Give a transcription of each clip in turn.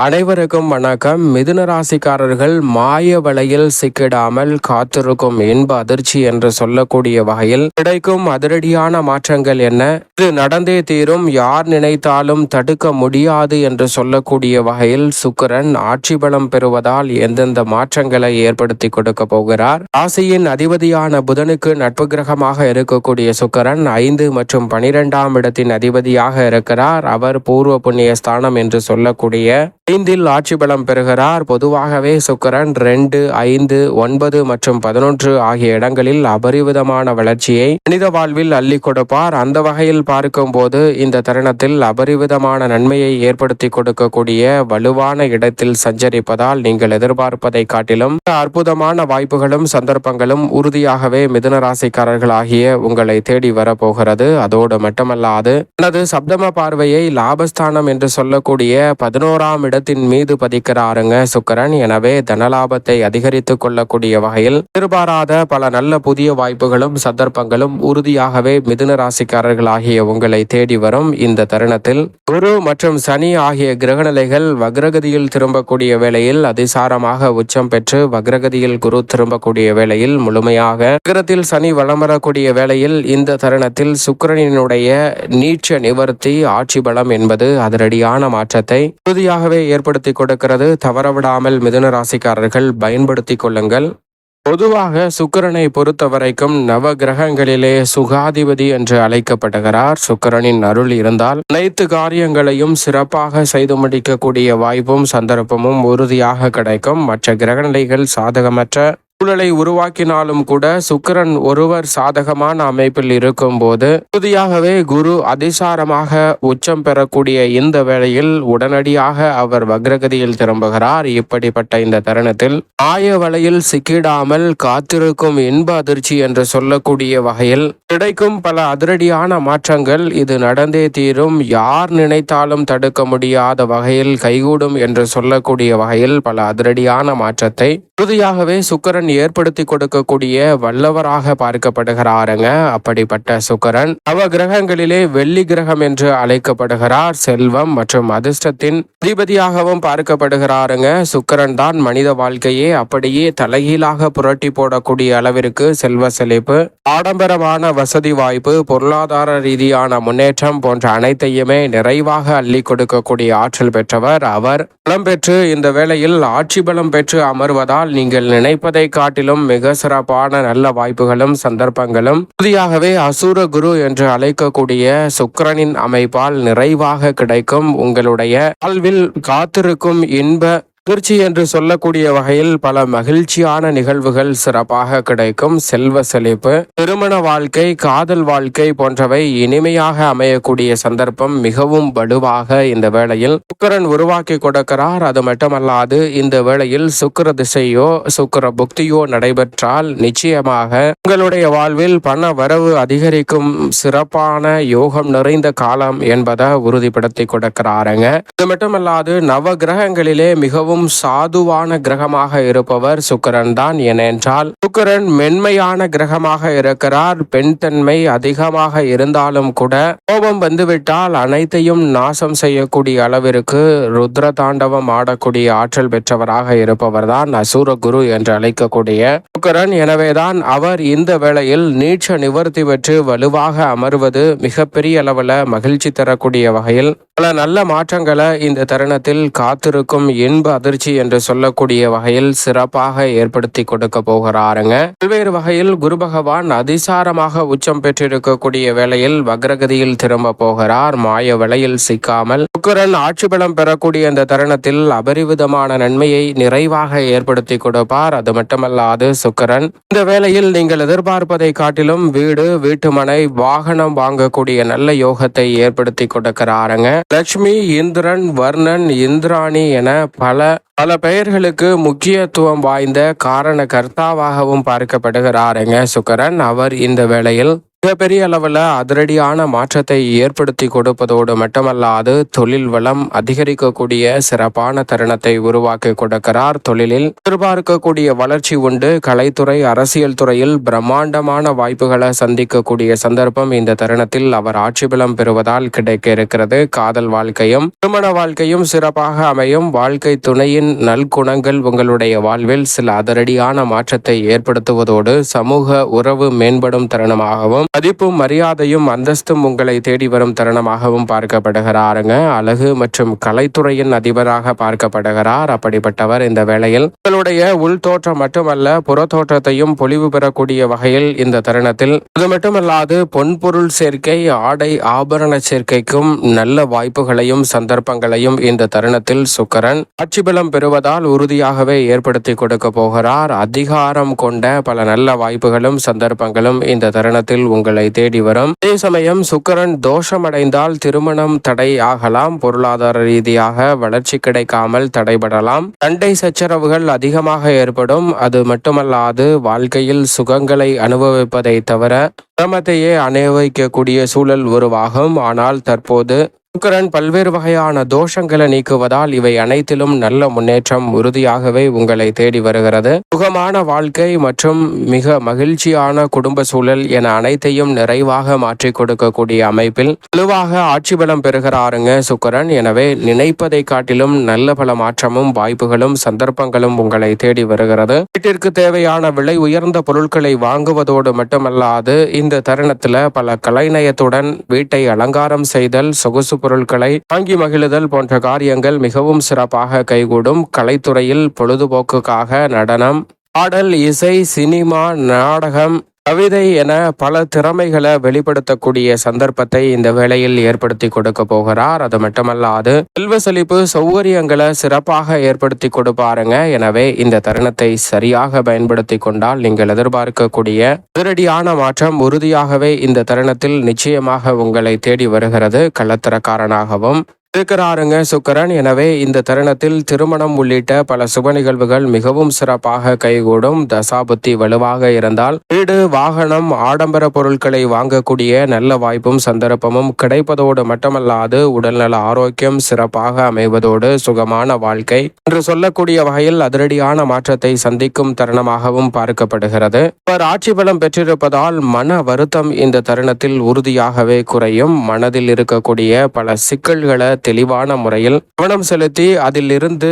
அனைவருக்கும் வணக்கம். மிதுன ராசிக்காரர்கள் மாய வலையில் சிக்கிடாமல் காத்திருக்கும் இன்ப அதிர்ச்சி என்று சொல்லக்கூடிய வகையில் கிடைக்கும் அதிரடியான மாற்றங்கள் என்ன? இது நடந்தே தீரும். யார் நினைத்தாலும் தடுக்க முடியாது என்று சொல்லக்கூடிய வகையில் சுக்கரன் ஆட்சி பலம் பெறுவதால் எந்தெந்த மாற்றங்களை ஏற்படுத்தி கொடுக்க போகிறார்? ராசியின் அதிபதியான புதனுக்கு நட்பு கிரகமாக இருக்கக்கூடிய சுக்கரன் ஐந்து மற்றும் பனிரெண்டாம் இடத்தின் அதிபதியாக இருக்கிறார். அவர் பூர்வ புண்ணிய ஸ்தானம் என்று சொல்லக்கூடிய ஐந்தில் ஆட்சி பலம் பெறுகிறார். பொதுவாகவே சுக்கிரன் ரெண்டு ஐந்து ஒன்பது மற்றும் பதினொன்று ஆகிய இடங்களில் அபரிவிதமான வளர்ச்சியை மனித வாழ்வில் அள்ளி கொடுப்பார். அந்த வகையில் பார்க்கும்போது இந்த தருணத்தில் அபரிவிதமான நன்மையை ஏற்படுத்தி கொடுக்கக்கூடிய வலுவான இடத்தில் சஞ்சரிப்பதால் நீங்கள் எதிர்பார்ப்பதை காட்டிலும் அற்புதமான வாய்ப்புகளும் சந்தர்ப்பங்களும் உறுதியாகவே மிதுன ராசிக்காரர்களாகிய உங்களை தேடி வரப்போகிறது. அதோடு மட்டுமல்லாது தனது சப்தம பார்வையை லாபஸ்தானம் என்று சொல்லக்கூடிய பதினோராம் இடத்தின் மீது பதிக்கிறாருங்க சுக்கரன். எனவே தனலாபத்தை அதிகரித்துக் கொள்ளக்கூடிய வகையில் எதிர்பாராத பல நல்ல புதிய வாய்ப்புகளும் சந்தர்ப்பங்களும் உறுதியாகவே மிதுன ராசிக்காரர்கள் ஆகிய உங்களை தேடி வரும் இந்த தருணத்தில். குரு மற்றும் சனி ஆகிய கிரகநிலைகள் வக்ரகதியில் திரும்பக்கூடிய வேளையில் அதிசாரமாக உச்சம் பெற்று வக்ரகதியில் குரு திரும்பக்கூடிய வேளையில் முழுமையாக நகரத்தில் சனி வளம் வரக்கூடிய வேளையில் இந்த தருணத்தில் சுக்கரனினுடைய நீச்ச நிவர்த்தி ஆட்சி பலம் என்பது அதிரடியான மாற்றத்தை உறுதியாகவே ஏற்படுத்தி கொடுக்கிறது. தவறவிடாமல் மிதுன ராசிக்காரர்கள் பயன்படுத்தி கொள்ளுங்கள். பொதுவாக சுக்கரனை பொறுத்த வரைக்கும் நவ கிரகங்களிலே சுகாதிபதி என்று அழைக்கப்படுகிறார். சுக்கிரனின் அருள் இருந்தால் அனைத்து காரியங்களையும் சிறப்பாக செய்து முடிக்கக்கூடிய வாய்ப்பும் சந்தர்ப்பமும் உறுதியாக கிடைக்கும். மற்ற கிரகநிலைகள் சாதகமற்ற சூழலை உருவாக்கினாலும் கூட சுக்கிரன் ஒருவர் சாதகமான அமைப்பில் இருக்கும்போது உறுதியாகவே குரு அதிசாரமாக உச்சம் பெறக்கூடிய இந்த வேளையில் உடனடியாக அவர் வக்ரகதியில் திரும்புகிறார். இப்படிப்பட்ட இந்த தருணத்தில் ஆய வலையில் சிக்கிடாமல் காத்திருக்கும் இன்ப அதிர்ச்சி என்று சொல்லக்கூடிய வகையில் கிடைக்கும் பல அதிரடியான மாற்றங்கள் இது நடந்தே தீரும். யார் நினைத்தாலும் தடுக்க முடியாத வகையில் கைகூடும் என்று சொல்லக்கூடிய வகையில் பல அதிரடியான மாற்றத்தை உறுதியாகவே சுக்கரன் ஏற்படுத்தி கொடுக்கக்கூடிய வல்லவராக பார்க்கப்படுகிறாருங்க. அப்படிப்பட்ட சுக்கரன் அவ கிரகங்களிலே வெள்ளி கிரகம் என்று அழைக்கப்படுகிறார். செல்வம் மற்றும் அதிர்ஷ்டத்தின் அதிபதியாகவும் பார்க்கப்படுகிறாருங்க. சுக்கரன் தான் மனித வாழ்க்கையே அப்படியே தலைகீழாக புரட்டி போடக்கூடிய அளவிற்கு செல்வ செழிப்பு ஆடம்பரமான வசதி வாய்ப்பு பொருளாதார ரீதியான முன்னேற்றம் போன்ற அனைத்தையுமே நிறைவாக அள்ளி கொடுக்கக்கூடிய ஆற்றல் பெற்றவர். அவர் பலம் பெற்று இந்த வேளையில் ஆட்சி பலம் பெற்று அமர்வதால் நீங்கள் நினைப்பதை காட்டிலும் மிக சிறப்பான நல்ல வாய்ப்புகளும் சந்தர்ப்பங்களும். உறுதியாகவே அசுர குரு என்று அழைக்கக்கூடிய சுக்கரனின் அமைப்பால் நிறைவாக கிடைக்கும் உங்களுடைய வாழ்வில் காத்திருக்கும் இன்ப மகிழ்ச்சி என்று சொல்லக்கூடிய வகையில் பல மகிழ்ச்சியான நிகழ்வுகள் சிறப்பாக கிடைக்கும். செல்வ செழிப்பு திருமண வாழ்க்கை காதல் வாழ்க்கை போன்றவை இனிமையாக அமையக்கூடிய சந்தர்ப்பம் மிகவும் வலுவாக இந்த வேளையில் சுக்கரன் உருவாக்கி கொடுக்கிறார். அது மட்டுமல்லாது இந்த வேளையில் சுக்கர திசையோ சுக்கர புக்தியோ நடைபெற்றால் நிச்சயமாக உங்களுடைய வாழ்வில் பண வரவு அதிகரிக்கும் சிறப்பான யோகம் நிறைந்த காலம் என்பதை உறுதிப்படுத்தி கொடுக்கிறாருங்க. இது மட்டுமல்லாது நவ கிரகங்களிலே மிகவும் மிகவும் சாதுவான கிரகமாக இருப்பவர் சுக்கரன் தான் ஏனென்றால் சுக்கரன் மென்மையான கிரகமாக இருக்கிறார் பெண் தன்மை அதிகமாக இருந்தாலும் கூட கோபம் வந்துவிட்டால் அனைத்தையும் நாசம் செய்யக்கூடிய அளவிற்கு ருத்ர தாண்டவம் ஆடக்கூடிய ஆற்றல் பெற்றவராக இருப்பவர் தான் அசூர குரு என்று அழைக்கக்கூடிய சுக்கரன். எனவேதான் அவர் இந்த வேளையில் நீட்ச நிவர்த்தி பெற்று வலுவாக அமர்வது மிகப்பெரிய அளவில் மகிழ்ச்சி தரக்கூடிய வகையில் பல நல்ல மாற்றங்களை இந்த தருணத்தில் காத்திருக்கும் இன்ப அதிர்ச்சி என்று சொல்லக்கூடிய வகையில் சிறப்பாக ஏற்படுத்தி கொடுக்க போகிறாருங்க. பல்வேறு வகையில் குரு பகவான் அதிசாரமாக உச்சம் பெற்றிருக்கக்கூடிய வேளையில் வக்ரகதியில் திரும்ப போகிறார். மாய வலையில் சிக்காமல் சுக்கரன் ஆட்சி பலம் பெறக்கூடிய இந்த தருணத்தில் அபரிவிதமான நன்மையை நிறைவாக ஏற்படுத்தி கொடுப்பார். அது மட்டுமல்லாது சுக்கரன் இந்த வேளையில் நீங்கள் எதிர்பார்ப்பதை காட்டிலும் வீடு வீட்டுமனை வாகனம் வாங்கக்கூடிய நல்ல யோகத்தை ஏற்படுத்தி கொடுக்கிறாருங்க. லட்சுமி இந்திரன் வர்ணன் இந்திராணி என பல பல பெயர்களுக்கு முக்கியத்துவம் வாய்ந்த காரண கர்த்தாவாகவும் பார்க்கப்படுகிறாருங்க. சுக்கரன் அவர் இந்த வேளையில் மிகப்பெரிய அளவில் அதிரடியான மாற்றத்தை ஏற்படுத்தி கொடுப்பதோடு மட்டுமல்லாது தொழில் வளம் அதிகரிக்கக்கூடிய சிறப்பான தருணத்தை உருவாக்கி கொடுக்கிறார். தொழிலில் எதிர்பார்க்கக்கூடிய வளர்ச்சி உண்டு. கலைத்துறை அரசியல் துறையில் பிரம்மாண்டமான வாய்ப்புகளை சந்திக்கக்கூடிய சந்தர்ப்பம் இந்த தருணத்தில் அவர் ஆட்சி பலம் பெறுவதால் கிடைக்க இருக்கிறது காதல் வாழ்க்கையும் திருமண வாழ்க்கையும் சிறப்பாக அமையும். வாழ்க்கை துணையின் நல்குணங்கள் உங்களுடைய வாழ்வில் சில அதிரடியான மாற்றத்தை ஏற்படுத்துவதோடு சமூக உறவு மேம்படும் தருணமாகவும் மதிப்பும் மரியாதையும் அந்தஸ்தும் உங்களை தேடி வரும் தருணமாகவும் பார்க்கப்படுகிறாருங்க. அழகு மற்றும் கலைத்துறையின் அதிபராக பார்க்கப்படுகிறார். அப்படிப்பட்டவர் இந்த வேளையில் உங்களுடைய உள் தோற்றம் மட்டுமல்ல புற தோற்றத்தையும் பொலிவு பெறக்கூடிய வகையில் இந்த தருணத்தில் அது மட்டுமல்லாது பொன்பொருள் சேர்க்கை ஆடை ஆபரண சேர்க்கைக்கும் நல்ல வாய்ப்புகளையும் சந்தர்ப்பங்களையும் இந்த தருணத்தில் சுக்கரன் ஆட்சிபலம் பெறுவதால் உறுதியாகவே ஏற்படுத்தி கொடுக்க போகிறார். அதிகாரம் கொண்ட பல நல்ல வாய்ப்புகளும் சந்தர்ப்பங்களும் இந்த தருணத்தில் உங்களை தேடி வரும். அதே சமயம் சுக்கரன் தோஷமடைந்தால் திருமணம் தடை ஆகலாம் பொருளாதார ரீதியாக வளர்ச்சி கிடைக்காமல் தடைபடலாம். சண்டை சச்சரவுகள் அதிகமாக ஏற்படும். அது மட்டுமல்லாது வாழ்க்கையில் சுகங்களை அனுபவிப்பதை தவிர சிரமத்தையே அனுபவிக்கக்கூடிய சூழல் உருவாகும். ஆனால் தற்போது சுக்கரன் பல்வேறு வகையான தோஷங்களை நீக்குவதால் இவை அனைத்திலும் நல்ல முன்னேற்றம் உறுதியாகவே உங்களை தேடி வருகிறது. சுகமான வாழ்க்கை மற்றும் மிக மகிழ்ச்சியான குடும்ப சூழல் என அனைத்தையும் நிறைவாக மாற்றி கொடுக்கக்கூடிய அமைப்பில் வலுவாக ஆட்சி பலம் பெறுகிறாருங்க சுக்கரன். எனவே நினைப்பதை காட்டிலும் நல்ல பல மாற்றமும் வாய்ப்புகளும் சந்தர்ப்பங்களும் உங்களை தேடி வருகிறது. வீட்டிற்கு தேவையான விலை உயர்ந்த பொருட்களை வாங்குவதோடு மட்டுமல்லாது இந்த தருணத்துல பல கலைநயத்துடன் வீட்டை அலங்காரம் செய்தல் சொகுசு பொருட்களை வாங்கி மகிழுதல் போன்ற காரியங்கள் மிகவும் சிறப்பாக கைகூடும். கலைத்துறையில் பொழுதுபோக்குக்காக நடனம் பாடல் இசை சினிமா நாடகம் கவிதை என பல திறமைகளை வெளிப்படுத்தக்கூடிய சந்தர்ப்பத்தை இந்த வேளையில் ஏற்படுத்தி கொடுக்க போகிறார். அது மட்டுமல்லாது செல்வ செழிப்பு சௌகரியங்களை சிறப்பாக ஏற்படுத்தி கொடுப்பாருங்க. எனவே இந்த தருணத்தை சரியாக பயன்படுத்தி கொண்டால் நீங்கள் எதிர்பார்க்கக்கூடிய அதிரடியான மாற்றம் உறுதியாகவே இந்த தருணத்தில் நிச்சயமாக உங்களை தேடி வருகிறது. கள்ளத்தரக்காரனாகவும் இருக்கிறாருங்க. சுக்கரன் எனவே இந்த தருணத்தில் திருமணம் உள்ளிட்ட பல சுப நிகழ்வுகள் மிகவும் சிறப்பாக கைகூடும். தசாபுத்தி வலுவாக இருந்தால் வீடு வாகனம் ஆடம்பர பொருட்களை வாங்கக்கூடிய நல்ல வாய்ப்பும் சந்தர்ப்பமும் கிடைப்பதோடு மட்டுமல்லாது உடல்நல ஆரோக்கியம் சிறப்பாக அமைவதோடு சுகமான வாழ்க்கை என்று சொல்லக்கூடிய வகையில் அதிரடியான மாற்றத்தை சந்திக்கும் தருணமாகவும் பார்க்கப்படுகிறது. அவர் ஆட்சி பலம் பெற்றிருப்பதால் மன வருத்தம் இந்த தருணத்தில் உறுதியாகவே குறையும். மனதில் இருக்கக்கூடிய பல சிக்கல்களை தெளிவான முறையில் கவனம் செலுத்தி அதிலிருந்து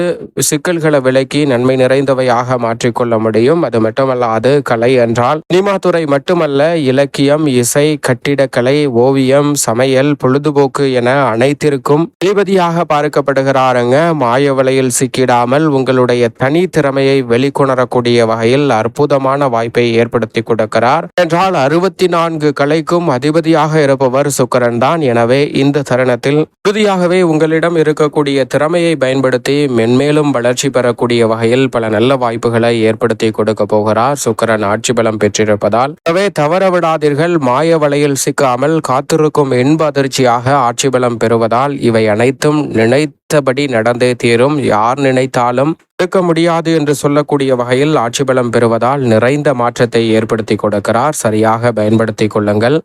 சிக்கல்களை விலக்கி நன்மை நிறைந்தவையாக மாற்றிக்கொள்ள முடியும். அது மட்டுமல்லாது கலை என்றால் சினிமாத்துறை மட்டுமல்ல இலக்கியம் இசை கட்டிடக்கலை ஓவியம் சமையல் பொழுதுபோக்கு என அனைத்திற்கும் தளபதியாக பார்க்கப்படுகிறாருங்க. மாய வலையில் சிக்கிடாமல் உங்களுடைய தனி திறமையை வெளிக்கொணரக்கூடிய வகையில் அற்புதமான வாய்ப்பை ஏற்படுத்தி கொடுக்கிறார். என்றால் அறுபத்தி நான்கு கலைக்கும் அதிபதியாக இருப்பவர் சுக்கரன் தான் எனவே இந்த தருணத்தில் உறுதியாகவே உங்களிடம் இருக்கக்கூடிய திறமையை பயன்படுத்தி மென்மேலும் வளர்ச்சி பெறக்கூடிய வகையில் பல நல்ல வாய்ப்புகளை ஏற்படுத்தி கொடுக்க போகிறார். சுக்கரன் ஆட்சி பலம் பெற்றிருப்பதால் எனவே தவற விடாதீர்கள். மாய வலையில் சிக்காமல் காத்திருக்கும் இன்ப அதிர்ச்சியாக ஆட்சி பலம் பெறுவதால் இவை அனைத்தும் நினைத்தபடி நடந்தே தீரும். யார் நினைத்தாலும் இருக்க முடியாது என்று சொல்லக்கூடிய வகையில் ஆட்சி பலம் பெறுவதால் நிறைந்த மாற்றத்தை ஏற்படுத்தி கொடுக்கிறார். சரியாக பயன்படுத்தி கொள்ளுங்கள்.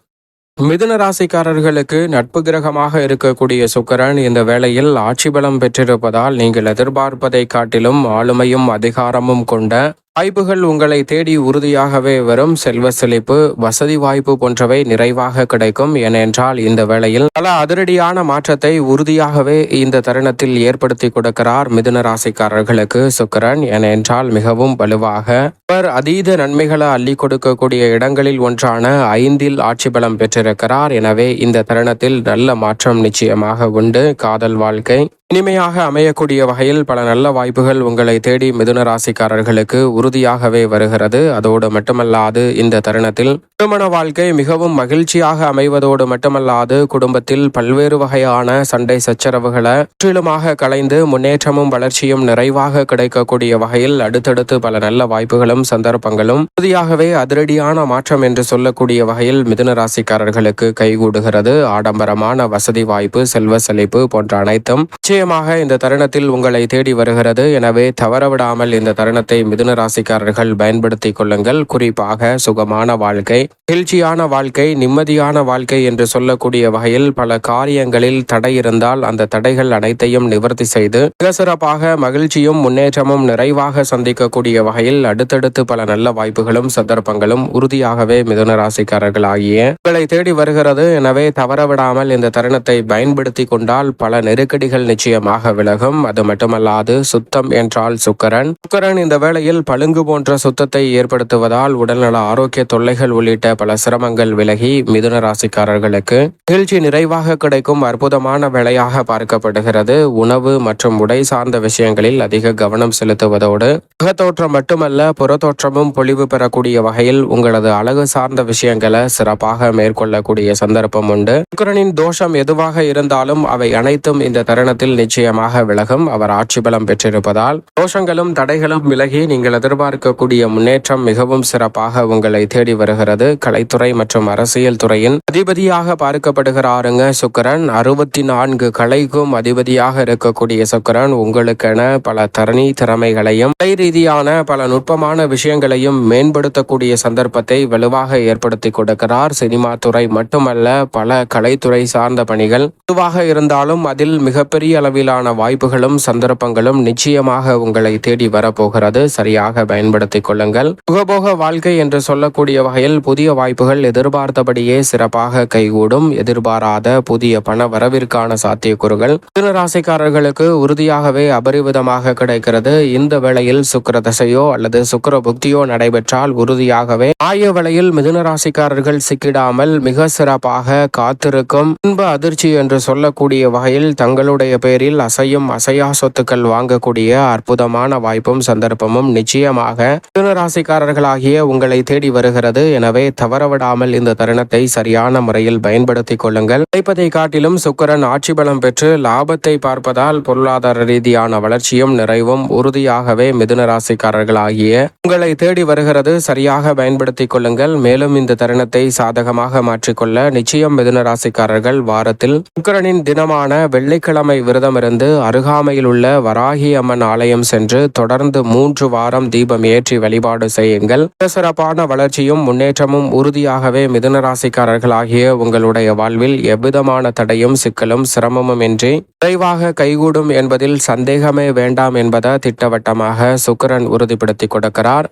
மிதுன ராசிக்காரர்களுக்கு நட்பு கிரகமாக இருக்கக்கூடிய சுக்கரன் இந்த வேளையில் ஆட்சி பலம் பெற்றிருப்பதால் நீங்கள் எதிர்பார்ப்பதை காட்டிலும் ஆளுமையும் அதிகாரமும் கொண்ட வாய்ப்புகள் உங்களை தேடி உறுதியாகவே வரும். செல்வ செழிப்பு வசதி வாய்ப்பு போன்றவை நிறைவாக கிடைக்கும். ஏனென்றால் இந்த வேளையில் பல அதிரடியான மாற்றத்தை உறுதியாகவே இந்த தருணத்தில் ஏற்படுத்தி கொடுக்கிறார் மிதுன ராசிக்காரர்களுக்கு சுக்கரன். ஏனென்றால் மிகவும் வலுவாக அவர் அதீத நன்மைகளை அள்ளி கொடுக்கக்கூடிய இடங்களில் ஒன்றான ஐந்தில் ஆட்சி பலம் பெற்றிருக்கிறார். எனவே இந்த தருணத்தில் நல்ல மாற்றம் நிச்சயமாக உண்டு. காதல் வாழ்க்கை இனிமையாக அமையக்கூடிய வகையில் பல நல்ல வாய்ப்புகள் உங்களை தேடி மிதுன ராசிக்காரர்களுக்கு உறுதியாகவே வருகிறது. அதோடு மட்டுமல்லாது இந்த தருணத்தில் திருமண வாழ்க்கை மிகவும் மகிழ்ச்சியாக அமைவதோடு மட்டுமல்லாது குடும்பத்தில் பல்வேறு வகையான சண்டை சச்சரவுகளை முற்றிலுமாக கலைந்து முன்னேற்றமும் வளர்ச்சியும் நிறைவாக கிடைக்கக்கூடிய வகையில் அடுத்தடுத்து பல நல்ல வாய்ப்புகளும் சந்தர்ப்பங்களும் உறுதியாகவே அதிரடியான மாற்றம் என்று சொல்லக்கூடிய வகையில் மிதுன ராசிக்காரர்களுக்கு கைகூடுகிறது. ஆடம்பரமான வசதி வாய்ப்பு செல்வ செழிப்பு போன்ற அனைத்தும் நிச்சயமாக இந்த தருணத்தில் உங்களை தேடி வருகிறது. எனவே தவறவிடாமல் இந்த தருணத்தை மிதுன ராசிக்காரர்கள் பயன்படுத்திக் கொள்ளுங்கள். குறிப்பாக சுகமான வாழ்க்கை மகிழ்ச்சியான வாழ்க்கை நிம்மதியான வாழ்க்கை என்று சொல்லக்கூடிய வகையில் பல காரியங்களில் தடை இருந்தால் அந்த தடைகள் அனைத்தையும் நிவர்த்தி செய்து மிக சிறப்பாக மகிழ்ச்சியும் முன்னேற்றமும் நிறைவாக சந்திக்கக்கூடிய வகையில் அடுத்தடுத்து பல நல்ல வாய்ப்புகளும் சந்தர்ப்பங்களும் உறுதியாகவே மிதுன ராசிக்காரர்கள் ஆகிய உங்களை தேடி வருகிறது. எனவே தவறவிடாமல் இந்த தருணத்தை பயன்படுத்தி கொண்டால் பல நெருக்கடிகள் நிச்சயம் நிச்சயமாக விலகும். அது மட்டுமல்லாது சுத்தம் என்றால் சுக்கரன். சுக்கரன் இந்த வேளையில் பழுங்கு போன்ற சுத்தத்தை ஏற்படுத்துவதால் உடல்நல ஆரோக்கிய தொல்லைகள் உள்ளிட்ட பல சிரமங்கள் விலகி மிதுன ராசிக்காரர்களுக்கு நிகழ்ச்சி நிறைவாக கிடைக்கும். அற்புதமான வேலையாக பார்க்கப்படுகிறது. உணவு மற்றும் உடை சார்ந்த விஷயங்களில் அதிக கவனம் செலுத்துவதோடு அகத்தோற்றம் மட்டுமல்ல புறத்தோற்றமும் பொலிவு பெறக்கூடிய வகையில் உங்களது அழகு சார்ந்த விஷயங்களை சிறப்பாக மேற்கொள்ளக்கூடிய சந்தர்ப்பம் உண்டு. சுக்கரனின் தோஷம் எதுவாக இருந்தாலும் அவை அனைத்தும் இந்த தருணத்தில் நிச்சயமாக விலகும். அவர் ஆட்சி பலம் பெற்றிருப்பதால் தோஷங்களும் தடைகளும் விலகி நீங்கள் எதிர்பார்க்கக்கூடிய முன்னேற்றம் மிகவும் சிறப்பாக உங்களை தேடி வருகிறது. கலைத்துறை மற்றும் அரசியல் துறையின் அதிபதியாக பார்க்கப்படுகிறாருங்க சுக்கரன். அறுபத்தி நான்கு கலைக்கும் அதிபதியாக இருக்கக்கூடிய சுக்கரன். உங்களுக்கென பல தரணி திறமைகளையும் கலை ரீதியான பல நுட்பமான விஷயங்களையும் மேம்படுத்தக்கூடிய சந்தர்ப்பத்தை வலுவாக ஏற்படுத்தி கொடுக்கிறார். சினிமா துறை மட்டுமல்ல பல கலைத்துறை சார்ந்த பணிகள் பொதுவாக இருந்தாலும் அதில் மிகப்பெரிய அளவிலான வாய்ப்புகளும் சந்தர்ப்பங்களும் நிச்சயமாக உங்களை தேடி வரப்போகிறது. சரியாக பயன்படுத்திக் கொள்ளுங்கள். சுகபோக வாழ்க்கை என்று சொல்லக்கூடிய வகையில் புதிய வாய்ப்புகள் எதிர்பார்த்தபடியே சிறப்பாக கைகூடும். எதிர்பாராத புதிய பண வரவிற்கான சாத்தியக்கூறுகள். மிதுன ராசிக்காரர்களுக்கு உறுதியாகவே அபரிவிதமாக கிடைக்கிறது. இந்த வேளையில் சுக்கிர தசையோ அல்லது சுக்கிர புக்தியோ நடைபெற்றால் உறுதியாகவே ஆய வேளையில் மிதுன ராசிக்காரர்கள் சிக்கிடாமல் மிக சிறப்பாக காத்திருக்கும். இன்ப அதிர்ச்சி என்று சொல்லக்கூடிய வகையில் தங்களுடைய பேரில் அசையும் அசையா சொத்துக்கள் வாங்கக்கூடிய அற்புதமான வாய்ப்பும் சந்தர்ப்பமும் நிச்சயமாக மிதுன ராசிக்காரர்களாகிய உங்களை தேடி வருகிறது. எனவே தவறவிடாமல் இந்த தருணத்தை சரியான முறையில் பயன்படுத்திக் கொள்ளுங்கள். கிடைப்பதை காட்டிலும் சுக்கரன் ஆட்சி பலம் பெற்று லாபத்தை பார்ப்பதால் பொருளாதார ரீதியான வளர்ச்சியும் நிறைவும் உறுதியாகவே மிதுன ராசிக்காரர்களாகிய உங்களை தேடி வருகிறது. சரியாக பயன்படுத்திக் கொள்ளுங்கள். மேலும் இந்த தருணத்தை சாதகமாக மாற்றிக்கொள்ள நிச்சயம் மிதுன ராசிக்காரர்கள் வாரத்தில் சுக்கரனின் தினமான வெள்ளிக்கிழமை மாதமிருந்து அருகாமையில் உள்ள வராகி அம்மன் ஆலயம் சென்று தொடர்ந்து மூன்று வாரம் தீபம் ஏற்றி வழிபாடு செய்யுங்கள். சிறப்பான வளர்ச்சியும் முன்னேற்றமும் உறுதியாகவே மிதுன ராசிக்காரர்களாகிய உங்களுடைய வாழ்வில் எவ்விதமான தடையும் சிக்கலும் சிரமமும் இன்றி விரைவாக கைகூடும் என்பதில் சந்தேகமே வேண்டாம் என்பதை திட்டவட்டமாக சுக்கரன் உறுதிப்படுத்தி கொடுக்கிறார்.